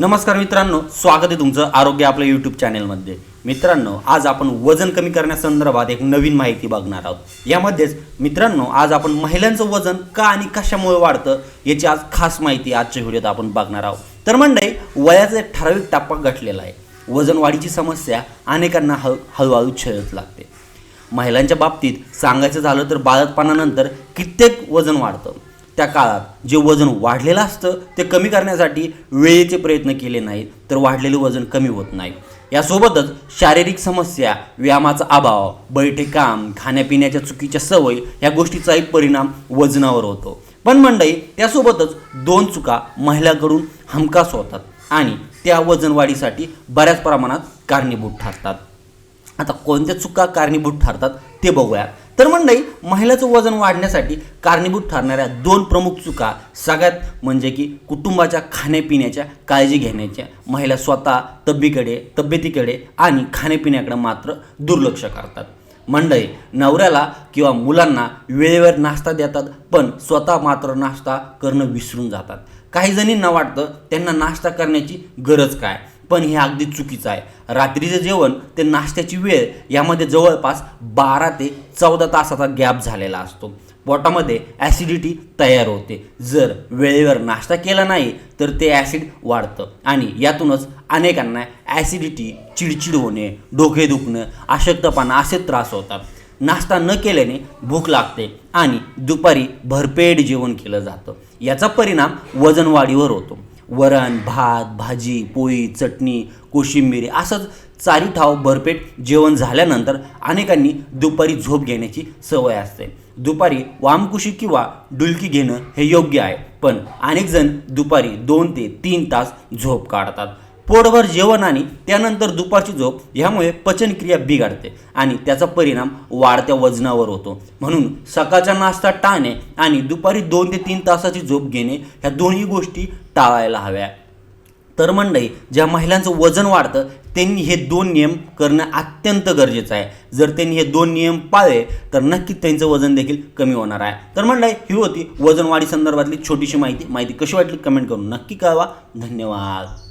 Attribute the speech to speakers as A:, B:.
A: नमस्कार मित्रांनो स्वागत आहे तुमचं आरोग्य आपल्या यूट्यूब चॅनेलमध्ये मित्रांनो आज आपण वजन कमी करण्यासंदर्भात एक नवीन माहिती बघणार आहोत. यामध्येच मित्रांनो आज आपण महिलांचं वजन का आणि कशामुळे वाढतं याची आज खास माहिती आजच्या व्हिडिओत आपण बघणार आहोत. तर मंडळी वयाचा एक ठराविक टप्पा घटलेला आहे. वजन वाढीची समस्या अनेकांना हळ हळूहळू छळत लागते. महिलांच्या बाबतीत सांगायचं झालं तर बाळतपणानंतर कित्येक वजन वाढतं. त्या काळात जे वजन वाढलेलं असतं ते कमी करण्यासाठी वेळेचे प्रयत्न केले नाहीत तर वाढलेलं वजन कमी होत नाही. यासोबतच शारीरिक समस्या व्यायामाचा अभाव बैठे काम खाण्यापिण्याच्या चुकीच्या सवय ह्या गोष्टीचाही परिणाम वजनावर होतो. पण मंडई त्यासोबतच दोन चुका महिलाकडून हमखास होतात आणि त्या वजनवाढीसाठी बऱ्याच प्रमाणात कारणीभूत ठरतात. आता कोणत्या चुका कारणीभूत ठरतात ते बघूया तर मंडळी महिलाचं वजन वाढण्यासाठी कारणीभूत ठरणाऱ्या दोन प्रमुख चुका सगळ्यात म्हणजे की कुटुंबाच्या खाण्यापिण्याच्या काळजी घेण्याच्या महिला स्वतः तब्येकडे तब्येतीकडे आणि खाण्यापिण्याकडे मात्र दुर्लक्ष करतात. मंडळी नवऱ्याला किंवा मुलांना वेळेवर नाश्ता देतात पण स्वतः मात्र नाश्ता करणं विसरून जातात. काही जणींना वाटतं त्यांना नाश्ता करण्याची गरज काय? पण हे अगदी चुकीचं आहे. रात्रीचं जेवण ते नाश्त्याची वेळ यामध्ये जवळपास बारा ते चौदा तासाचा गॅप झालेला असतो. पोटामध्ये ॲसिडिटी तयार होते. जर वेळेवर नाश्ता केला नाही तर ते ॲसिड वाढतं आणि यातूनच अनेकांना ॲसिडिटी चिडचिड होणे डोके दुखणं अशक्तपणा असे त्रास होतात. नाश्ता न केल्याने भूक लागते आणि दुपारी भरपेट जेवण केलं जातं. याचा परिणाम वजनवाढीवर होतो. वरण भात भाजी पोळी चटणी कोशिंबीर असंच चारी ठाव भरपेट जेवण झाल्यानंतर अनेकांनी दुपारी झोप घेण्याची सवय असते. दुपारी वामकुशी किंवा डुलकी घेणं हे योग्य आहे पण अनेकजण दुपारी दोन ते तीन तास झोप काढतात. पोटभर जेवण आणि त्यानंतर दुपारची झोप ह्यामुळे पचनक्रिया बिघडते आणि त्याचा परिणाम वाढत्या वजनावर होतो. म्हणून सकाळचा नाश्ता टाळणे आणि दुपारी दोन ते तीन तासाची झोप घेणे ह्या दोन्ही गोष्टी टाळायला हव्या. तर मंडळी ज्या महिलांचं वजन वाढतं त्यांनी हे दोन नियम करणं अत्यंत गरजेचं आहे. जर त्यांनी हे दोन नियम पाळले तर नक्कीच त्यांचं वजन देखील कमी होणार आहे. तर मंडळी ही होती वजन वाढी संदर्भातली छोटीशी माहिती. माहिती कशी वाटली कमेंट करून नक्की कळवा. धन्यवाद.